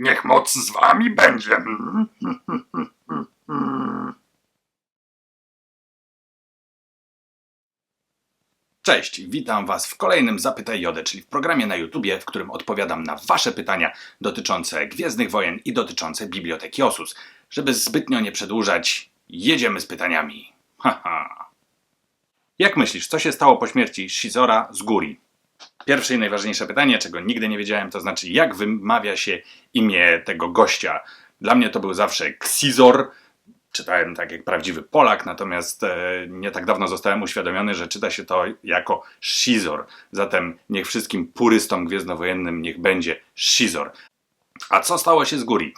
Niech moc z wami będzie. Cześć, witam Was w kolejnym Zapytaj Jodę, czyli w programie na YouTubie, w którym odpowiadam na Wasze pytania dotyczące Gwiezdnych Wojen i dotyczące Biblioteki Osus. Żeby zbytnio nie przedłużać, jedziemy z pytaniami. Haha. Jak myślisz, co się stało po śmierci Shizora z Guri? Pierwsze i najważniejsze pytanie, czego nigdy nie wiedziałem, to znaczy jak wymawia się imię tego gościa. Dla mnie to był zawsze Xizor, czytałem tak jak prawdziwy Polak, natomiast e, nie tak dawno zostałem uświadomiony, że czyta się to jako Shizor. Zatem niech wszystkim purystom gwiezdnowojennym niech będzie Shizor. A co stało się z Guri?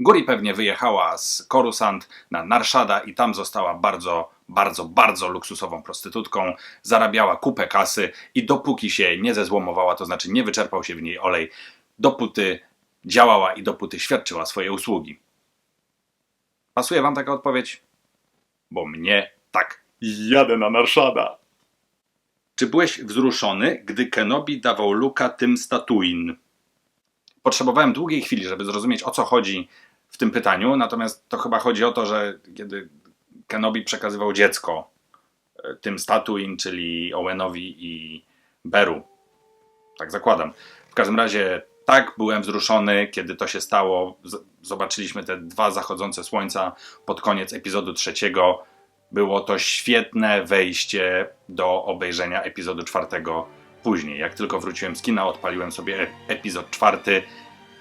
Guri pewnie wyjechała z Coruscant na Narshada i tam została bardzo, bardzo, bardzo luksusową prostytutką. Zarabiała kupę kasy i dopóki się nie zezłomowała, to znaczy nie wyczerpał się w niej olej, dopóty działała i dopóty świadczyła swoje usługi. Pasuje wam taka odpowiedź? Bo mnie tak. Jadę na Narszada. Czy byłeś wzruszony, gdy Kenobi dawał Luka tym statuin? Potrzebowałem długiej chwili, żeby zrozumieć o co chodzi w tym pytaniu, natomiast to chyba chodzi o to, że kiedy Kenobi przekazywał dziecko e, tym statuin, czyli Owenowi i Beru. Tak zakładam. W każdym razie tak byłem wzruszony, kiedy to się stało. Zobaczyliśmy te dwa zachodzące słońca pod koniec epizodu trzeciego. Było to świetne wejście do obejrzenia epizodu czwartego później. Jak tylko wróciłem z kina, odpaliłem sobie e- epizod czwarty,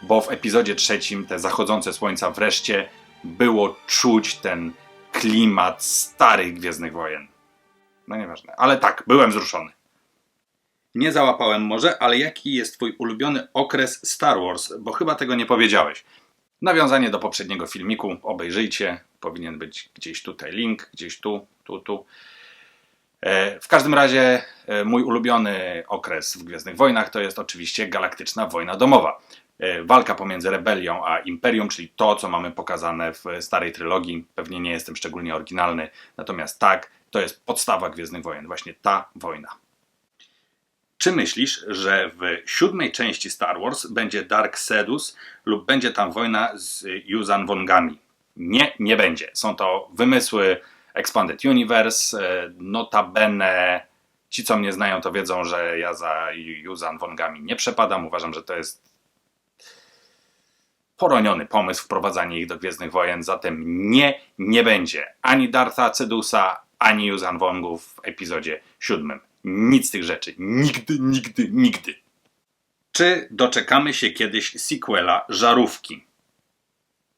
bo w epizodzie trzecim te zachodzące słońca wreszcie było czuć ten klimat starych Gwiezdnych Wojen. No nieważne, ale tak, byłem wzruszony. Nie załapałem może, ale jaki jest twój ulubiony okres Star Wars? Bo chyba tego nie powiedziałeś. Nawiązanie do poprzedniego filmiku, obejrzyjcie. Powinien być gdzieś tutaj link, gdzieś tu, tu, tu. E, W każdym razie e, mój ulubiony okres w Gwiezdnych Wojnach to jest oczywiście galaktyczna wojna domowa. E, Walka pomiędzy rebelią a imperium, czyli to, co mamy pokazane w starej trylogii. Pewnie nie jestem szczególnie oryginalny, natomiast tak, to jest podstawa Gwiezdnych Wojen, właśnie ta wojna. Czy myślisz, że w siódmej części Star Wars będzie Dark Sedus lub będzie tam wojna z Yuzan Wongami? Nie, nie będzie. Są to wymysły Expanded Universe. e, Notabene ci, co mnie znają, to wiedzą, że ja za Yuzan Wongami nie przepadam. Uważam, że to jest poroniony pomysł wprowadzanie ich do Gwiezdnych Wojen, zatem nie, nie będzie ani Dartha Cedusa, ani Yuzan Wongów w epizodzie siódmym. Nic z tych rzeczy. Nigdy, nigdy, nigdy. Czy doczekamy się kiedyś sequela Żarówki?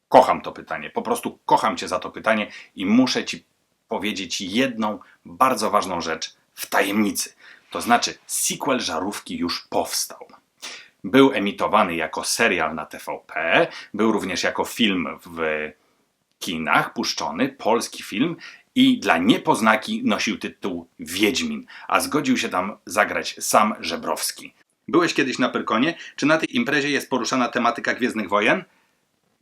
Kocham to pytanie. Po prostu kocham Cię za to pytanie i muszę Ci powiedzieć jedną bardzo ważną rzecz w tajemnicy. To znaczy, sequel Żarówki już powstał. Był emitowany jako serial na TVP, był również jako film w kinach puszczony, polski film i dla niepoznaki nosił tytuł Wiedźmin, a zgodził się tam zagrać sam Żebrowski. Byłeś kiedyś na Pyrkonie? Czy na tej imprezie jest poruszana tematyka Gwiezdnych Wojen?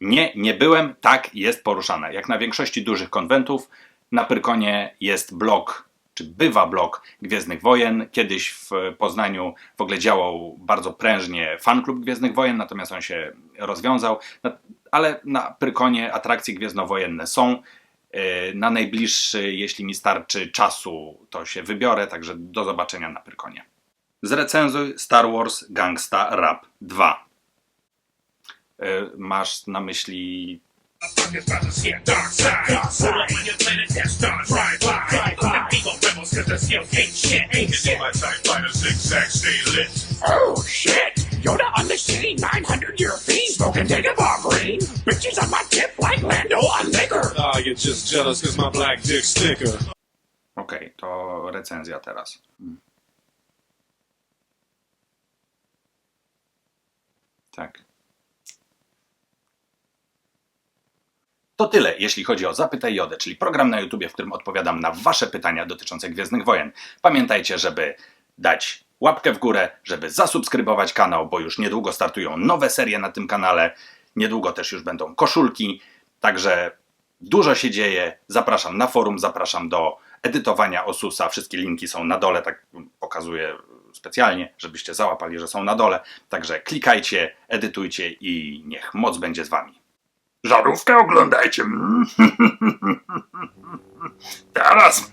Nie, nie byłem. Tak, jest poruszana. Jak na większości dużych konwentów, na Pyrkonie jest blok, czy bywa blok Gwiezdnych Wojen. Kiedyś w Poznaniu w ogóle działał bardzo prężnie fanklub Gwiezdnych Wojen, natomiast on się rozwiązał. Ale na Pyrkonie atrakcje gwiezdnowojenne są. Yy, Na najbliższy, jeśli mi starczy czasu, to się wybiorę, także do zobaczenia na Pyrkonie. Zrecenzuj Star Wars Gangsta Rap 2. Yy, Masz na myśli zigzag stay lit. Oh shit! Yoda on the city, 900 year fiend, smoking Dagobah green. Bitches on my tip like Lando on liquor. Ah, you're just jealous cause my black dick's thicker. Okej, to recenzja teraz. Tak. To tyle, jeśli chodzi o Zapytaj Jodę, czyli program na YouTubie, w którym odpowiadam na Wasze pytania dotyczące Gwiezdnych Wojen. Pamiętajcie, żeby dać łapkę w górę, żeby zasubskrybować kanał, bo już niedługo startują nowe serie na tym kanale. Niedługo też już będą koszulki, także dużo się dzieje. Zapraszam na forum, zapraszam do edytowania Osusa. Wszystkie linki są na dole, tak pokazuję specjalnie żebyście załapali, że są na dole. Także klikajcie, edytujcie i niech moc będzie z wami. Żarówkę oglądajcie. Teraz